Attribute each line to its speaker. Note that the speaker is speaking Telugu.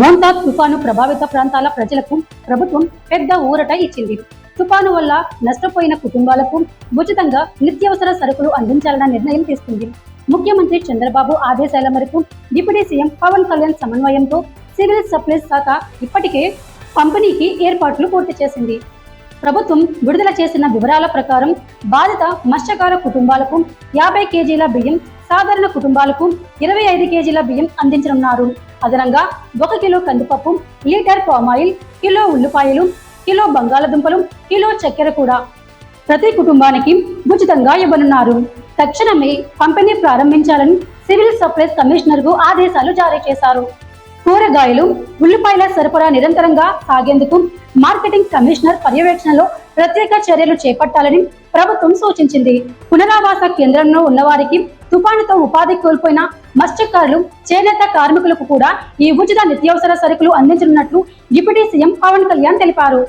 Speaker 1: మోంతా తుఫాను ప్రభావిత ప్రాంతాల ప్రజలకు ప్రభుత్వం పెద్ద ఊరట ఇచ్చింది. తుఫాను వల్ల నష్టపోయిన కుటుంబాలకు ఉచితంగా నిత్యావసర సరుకులు అందించాలన్న నిర్ణయం తీసుకుంది. ముఖ్యమంత్రి చంద్రబాబు ఆదేశాల మేరకు డిప్యూటీ సీఎం పవన్ కళ్యాణ్ సమన్వయంతో సివిల్ సప్లైస్ శాఖ ఇప్పటికే పంపిణీకి ఏర్పాట్లు పూర్తి చేసింది. ప్రభుత్వం విడుదల చేసిన వివరాల ప్రకారం బాధిత మత్స్యకార కుటుంబాలకు యాభై కేజీల బియ్యం సాధారణ కుటుంబాలకు ఇరవై ఐదు కేజీల బియ్యం అందించనున్నారు. అదనంగా ఒక కిలో కందిపప్పు లీటర్ పామాయిల్ కిలో ఉల్లిపాయలు కిలో బంగాళదుంపలు కిలో చక్కెర కూడా ప్రతి కుటుంబానికి ఉచితంగా ఇవ్వనున్నారు. తక్షణమే పంపిణీ ప్రారంభించాలని సివిల్ సప్లైస్ కమిషనర్కు ఆదేశాలు జారీ చేశారు. కూరగాయలు ఉల్లిపాయల సరఫరా నిరంతరంగా సాగేందుకు మార్కెటింగ్ కమిషనర్ పర్యవేక్షణలో ప్రత్యేక చర్యలు చేపట్టాలని ప్రభుత్వం సూచించింది. పునరావాస కేంద్రంలో ఉన్నవారికి తుఫానుతో ఉపాధి కోల్పోయిన మత్స్యకారులు చేనేత కార్మికులకు కూడా ఈ ఉచిత నిత్యావసర సరుకులు అందించనున్నట్లు డిప్యూటీ సీఎం పవన్ కళ్యాణ్ తెలిపారు.